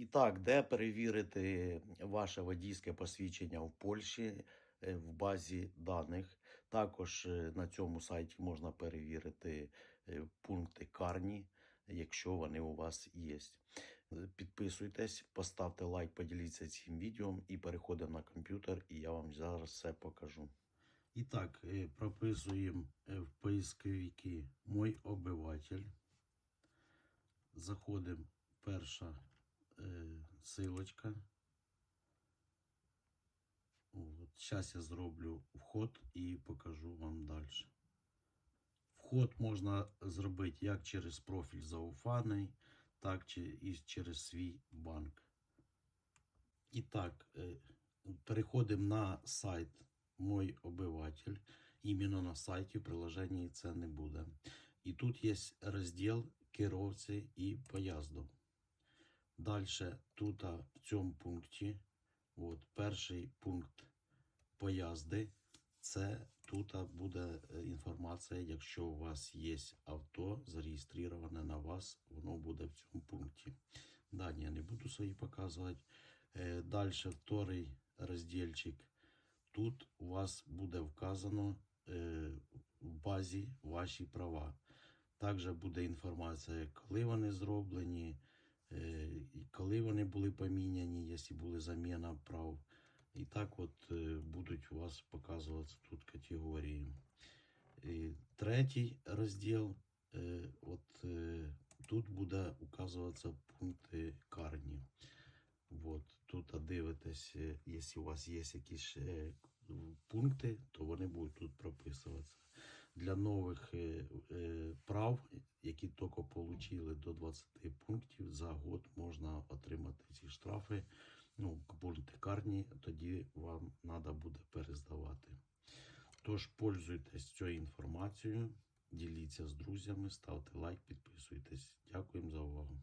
І так, де перевірити ваше водійське посвідчення в Польщі е, в базі даних. Також е, на цьому сайті можна перевірити е, пункти карні, якщо вони у вас є. Підписуйтесь, поставте лайк, поділіться цим відео і переходимо на комп'ютер, і я вам зараз все покажу. І так, прописуємо в поисковики «Мой обиватель». Заходимо перша силочка. От. Зараз я зроблю вход і покажу вам далі. Вход можна зробити як через профіль зауфаний, так і через свій банк. І так, е, переходимо на сайт Мой обиватель. Іменно на сайті в приложенні це не буде. І тут є розділ керовці і поїзду. Далі тут в цьому пункті, от, перший пункт поїзди. Це тут буде е, інформація, якщо у вас є авто зареєстроване на вас, воно буде в цьому пункті. Далі я не буду свої показувати. Е, Далі вторий роздільчик. Тут у вас буде вказано е, в базі ваші права. Також буде інформація, коли вони зроблені, коли вони були поміняні, якщо були заміна прав. І так от е, будуть у вас показуватися тут категорії. І третій розділ, е, от е, тут буде указуватися пункти карні. От, тут дивитесь, е, якщо у вас є якісь е, пункти, то вони будуть тут прописуватися. Для нових е, е, прав, які тільки отримали до 20 пунктів, за год можна отримати ці штрафи. Ну, пункти карні, тоді вам треба буде перездавати. Тож, пользуйтесь цією інформацією, діліться з друзями, ставте лайк, підписуйтесь. Дякуємо за увагу.